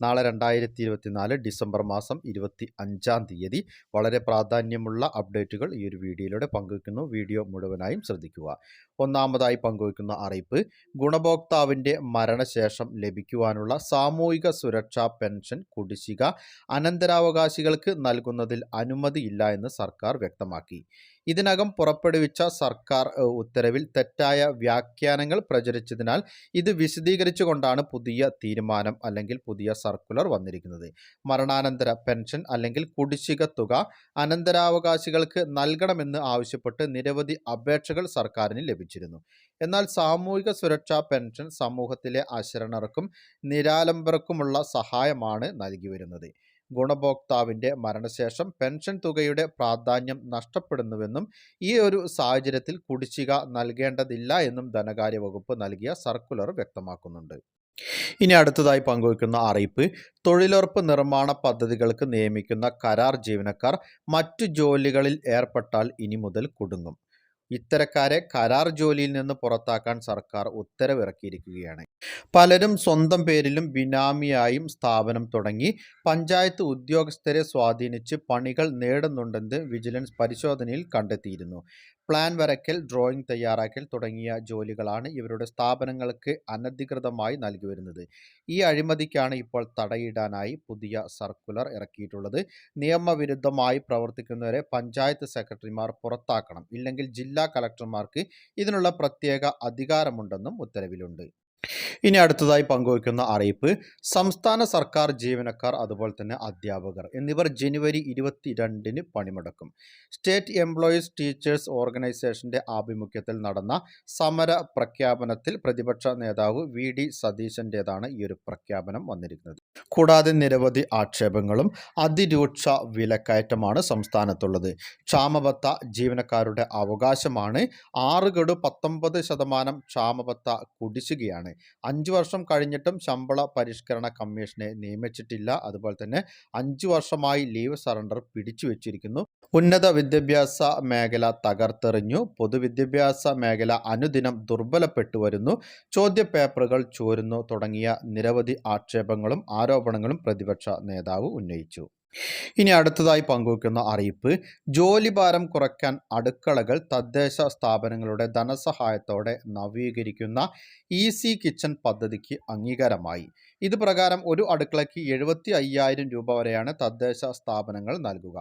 നാളെ രണ്ടായിരത്തി ഇരുപത്തിനാല് ഡിസംബർ മാസം ഇരുപത്തി അഞ്ചാം തീയതി. വളരെ പ്രാധാന്യമുള്ള അപ്ഡേറ്റുകൾ ഈ ഒരു വീഡിയോയിലൂടെ പങ്കുവയ്ക്കുന്നു. വീഡിയോ മുഴുവനായും ശ്രദ്ധിക്കുക. ഒന്നാമതായി പങ്കുവയ്ക്കുന്ന അറിയിപ്പ് ഗുണഭോക്താവിന്റെ മരണശേഷം ലഭിക്കുവാനുള്ള സാമൂഹിക സുരക്ഷാ പെൻഷൻ കുടിശ്ശിക അനന്തരാവകാശികൾക്ക് നൽകുന്നതിൽ അനുമതിയില്ല എന്ന് സർക്കാർ വ്യക്തമാക്കി. ഇതിനകം പുറപ്പെടുവിച്ച സർക്കാർ ഉത്തരവിൽ തെറ്റായ വ്യാഖ്യാനങ്ങൾ പ്രചരിച്ചതിനാൽ ഇത് വിശദീകരിച്ചുകൊണ്ടാണ് പുതിയ തീരുമാനം അല്ലെങ്കിൽ പുതിയ സർക്കുലർ വന്നിരിക്കുന്നത്. മരണാനന്തര പെൻഷൻ അല്ലെങ്കിൽ കുടിശ്ശിക തുക അനന്തരാവകാശികൾക്ക് നൽകണമെന്ന് ആവശ്യപ്പെട്ട് നിരവധി അപേക്ഷകൾ സർക്കാരിന് ലഭിച്ചിരുന്നു. എന്നാൽ സാമൂഹിക സുരക്ഷാ പെൻഷൻ സമൂഹത്തിലെ അശരണർക്കും നിരാലംബർക്കുമുള്ള സഹായമാണ് നൽകി വരുന്നത്. ഗുണഭോക്താവിന്റെ മരണശേഷം പെൻഷൻ തുകയുടെ പ്രാധാന്യം നഷ്ടപ്പെടുന്നുവെന്നും ഈ ഒരു സാഹചര്യത്തിൽ കുടിശ്ശിക നൽകേണ്ടതില്ല എന്നും ധനകാര്യ വകുപ്പ് നൽകിയ സർക്കുലർ വ്യക്തമാക്കുന്നുണ്ട്. ഇനി അടുത്തതായി പങ്കുവയ്ക്കുന്ന അറിയിപ്പ് തൊഴിലുറപ്പ് നിർമ്മാണ പദ്ധതികൾക്ക് നിയമിക്കുന്ന കരാർ ജീവനക്കാർ മറ്റു ജോലികളിൽ ഏർപ്പെട്ടാൽ ഇനി മുതൽ കുടുങ്ങും. ഇത്തരക്കാരെ കരാർ ജോലിയിൽ നിന്ന് പുറത്താക്കാൻ സർക്കാർ ഉത്തരവിറക്കിയിരിക്കുകയാണ്. പലരും സ്വന്തം പേരിലും ബിനാമിയായും സ്ഥാപനം തുടങ്ങി പഞ്ചായത്ത് ഉദ്യോഗസ്ഥരെ സ്വാധീനിച്ച് പണികൾ നേടുന്നുണ്ടെന്ന് വിജിലൻസ് പരിശോധനയിൽ കണ്ടെത്തിയിരുന്നു. പ്ലാൻ വരയ്ക്കൽ ഡ്രോയിങ് തയ്യാറാക്കൽ തുടങ്ങിയ ജോലികളാണ് ഇവരുടെ സ്ഥാപനങ്ങൾക്ക് അനധികൃതമായി നൽകി വരുന്നത്. ഈ അഴിമതിക്കാണ് ഇപ്പോൾ തടയിടാനായി പുതിയ സർക്കുലർ ഇറക്കിയിട്ടുള്ളത്. നിയമവിരുദ്ധമായി പ്രവർത്തിക്കുന്നവരെ പഞ്ചായത്ത് സെക്രട്ടറിമാർ പുറത്താക്കണം. ഇല്ലെങ്കിൽ ജില്ലാ കളക്ടർമാർക്ക് ഇതിനുള്ള പ്രത്യേക അധികാരമുണ്ടെന്നും ഉത്തരവിലുണ്ട്. ഇനി അടുത്തതായി പങ്കുവയ്ക്കുന്ന അറിയിപ്പ് സംസ്ഥാന സർക്കാർ ജീവനക്കാർ അതുപോലെ തന്നെ അധ്യാപകർ എന്നിവർ ജനുവരി ഇരുപത്തി രണ്ടിന് പണിമുടക്കും. സ്റ്റേറ്റ് എംപ്ലോയീസ് ടീച്ചേഴ്സ് ഓർഗനൈസേഷന്റെ ആഭിമുഖ്യത്തിൽ നടന്ന സമര പ്രഖ്യാപനത്തിൽ പ്രതിപക്ഷ നേതാവ് വി ഡി സതീശന്റേതാണ് ഈ ഒരു പ്രഖ്യാപനം വന്നിരിക്കുന്നത്. കൂടാതെ നിരവധി ആക്ഷേപങ്ങളും അതിരൂക്ഷ വിലക്കയറ്റമാണ് സംസ്ഥാനത്തുള്ളത്. ക്ഷാമബത്ത ജീവനക്കാരുടെ അവകാശമാണ് ആറ് ഗഡു പത്തൊമ്പത് ശതമാനം ക്ഷാമബത്ത കുടിശ്ശികയാണ്. അഞ്ച് വർഷം കഴിഞ്ഞിട്ടും ശമ്പള പരിഷ്കരണ കമ്മീഷനെ നിയമിച്ചിട്ടില്ല. അതുപോലെ തന്നെ അഞ്ച് വർഷമായി ലീവ് സറണ്ടർ പിടിച്ചു വെച്ചിരിക്കുന്നു. ഉന്നത വിദ്യാഭ്യാസ മേഖല തകർത്തെറിഞ്ഞു. പൊതുവിദ്യാഭ്യാസ മേഖല അനുദിനം ദുർബലപ്പെട്ടു വരുന്നു. ചോദ്യ പേപ്പറുകൾ ചോരുന്നു തുടങ്ങിയ നിരവധി ആക്ഷേപങ്ങളും ആരോപണങ്ങളും പ്രതിപക്ഷ നേതാവ് ഉന്നയിച്ചു. ഇനി അടുത്തതായി പങ്കുവയ്ക്കുന്ന അറിയിപ്പ് ജോലിഭാരം കുറയ്ക്കാൻ അടുക്കളകൾ തദ്ദേശ സ്ഥാപനങ്ങളുടെ ധനസഹായത്തോടെ നവീകരിക്കുന്ന ഈസി കിച്ചൺ പദ്ധതിക്ക് അംഗീകാരമായി. ഇത് പ്രകാരം ഒരു അടുക്കളയ്ക്ക് എഴുപത്തി അയ്യായിരം രൂപ വരെയാണ് തദ്ദേശ സ്ഥാപനങ്ങൾ നൽകുക.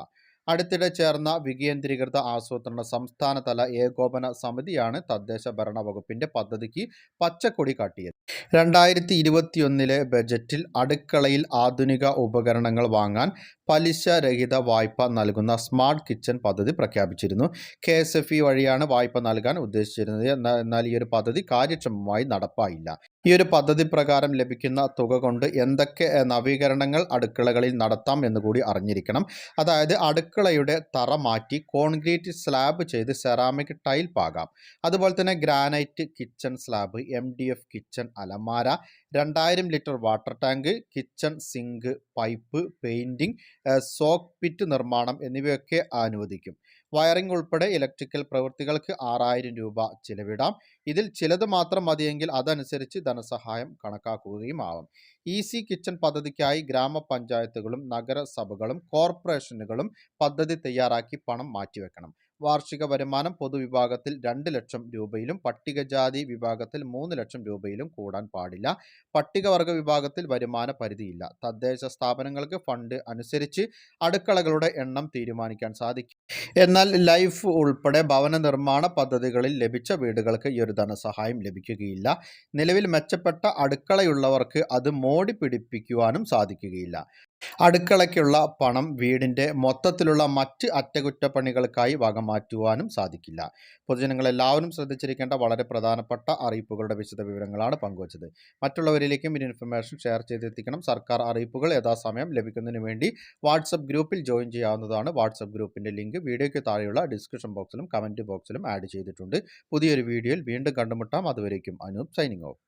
അടുത്തിടെ ചേർന്ന വികേന്ദ്രീകൃത ആസൂത്രണ സംസ്ഥാനതല ഏകോപന സമിതിയാണ് തദ്ദേശ ഭരണ വകുപ്പിന്റെ പദ്ധതിക്ക് പച്ചക്കൊടി കാട്ടിയത്. രണ്ടായിരത്തി ഇരുപത്തിയൊന്നിലെ ബജറ്റിൽ അടുക്കളയിൽ ആധുനിക ഉപകരണങ്ങൾ വാങ്ങാൻ പലിശ രഹിത വായ്പ നൽകുന്ന സ്മാർട്ട് കിച്ചൺ പദ്ധതി പ്രഖ്യാപിച്ചിരുന്നു. കെ എസ് എഫ് ഇ വഴിയാണ് വായ്പ നൽകാൻ ഉദ്ദേശിച്ചിരുന്നത്. എന്നാൽ ഈ ഒരു പദ്ധതി കാര്യക്ഷമമായി നടപ്പായില്ല. ഈ ഒരു പദ്ധതി പ്രകാരം ലഭിക്കുന്ന തുക കൊണ്ട് എന്തൊക്കെ നവീകരണങ്ങൾ അടുക്കളകളിൽ നടത്താം എന്ന് കൂടി അറിഞ്ഞിരിക്കണം. അതായത് അടുക്കളയുടെ തറ മാറ്റി കോൺക്രീറ്റ് സ്ലാബ് ചെയ്ത് സെറാമിക് ടൈൽ പാകാം. അതുപോലെ തന്നെ ഗ്രാനൈറ്റ് കിച്ചൺ സ്ലാബ് എം കിച്ചൺ അലമാര രണ്ടായിരം litre water tank kitchen sink pipe painting soak pit നിർമ്മാണം എന്നിവയൊക്കെ അനുവദിക്കും. വയറിംഗ് ഉൾപ്പെടെ ഇലക്ട്രിക്കൽ പ്രവൃത്തികൾക്ക് ആറായിരം രൂപ ചിലവിടാം. ഇതിൽ ചിലത് മാത്രം മതിയെങ്കിൽ അതനുസരിച്ച് ധനസഹായം കണക്കാക്കുകയും ആവാം ഈസി കിച്ചൺ പദ്ധതിക്കായി ഗ്രാമപഞ്ചായത്തുകളും നഗരസഭകളും കോർപ്പറേഷനുകളും പദ്ധതി തയ്യാറാക്കി പണം മാറ്റിവെക്കണം. വാർഷിക വരുമാനം പൊതുവിഭാഗത്തിൽ രണ്ട് ലക്ഷം രൂപയിലും പട്ടികജാതി വിഭാഗത്തിൽ മൂന്ന് ലക്ഷം രൂപയിലും കൂടാൻ പാടില്ല. പട്ടികവർഗ വിഭാഗത്തിൽ വരുമാന പരിധിയില്ല. തദ്ദേശ സ്ഥാപനങ്ങൾക്ക് ഫണ്ട് അനുസരിച്ച് അടുക്കളകളുടെ എണ്ണം തീരുമാനിക്കാൻ സാധിക്കും. എന്നാൽ ലൈഫ് ഉൾപ്പെടെ ഭവന നിർമ്മാണ പദ്ധതികളിൽ ലഭിച്ച വീടുകൾക്ക് ഈ ഒരു ധനസഹായം ലഭിക്കുകയില്ല. നിലവിൽ മെച്ചപ്പെട്ട അടുക്കളയുള്ളവർക്ക് അത് മോടി പിടിപ്പിക്കുവാനും സാധിക്കുകയില്ല. അടുക്കളയ്ക്കുള്ള പണം വീടിന്റെ മൊത്തത്തിലുള്ള മറ്റ് അറ്റകുറ്റപ്പണികൾക്കായി വകമാറ്റുവാനും സാധിക്കില്ല. പൊതുജനങ്ങളെല്ലാവരും ശ്രദ്ധിച്ചിരിക്കേണ്ട വളരെ പ്രധാനപ്പെട്ട അറിയിപ്പുകളുടെ വിശദ വിവരങ്ങളാണ് പങ്കുവച്ചത്. മറ്റുള്ളവരിലേക്കും ഈ ഇൻഫർമേഷൻ ഷെയർ ചെയ്തെത്തിക്കണം. സർക്കാർ അറിയിപ്പുകൾ യഥാസമയം ലഭിക്കുന്നതിന് വേണ്ടി വാട്സപ്പ് ഗ്രൂപ്പിൽ ജോയിൻ ചെയ്യാവുന്നതാണ് വാട്സപ്പ് ഗ്രൂപ്പിന്റെ ലിങ്ക് വീഡിയോയ്ക്ക് താഴെയുള്ള ഡിസ്ക്രിപ്ഷൻ ബോക്സിലും കമന്റ് ബോക്സിലും ആഡ് ചെയ്തിട്ടുണ്ട്. പുതിയൊരു വീഡിയോയിൽ വീണ്ടും കണ്ടുമുട്ടാം. അതുവരേക്കും അനൂപ് സൈനിങ് ഓഫ്.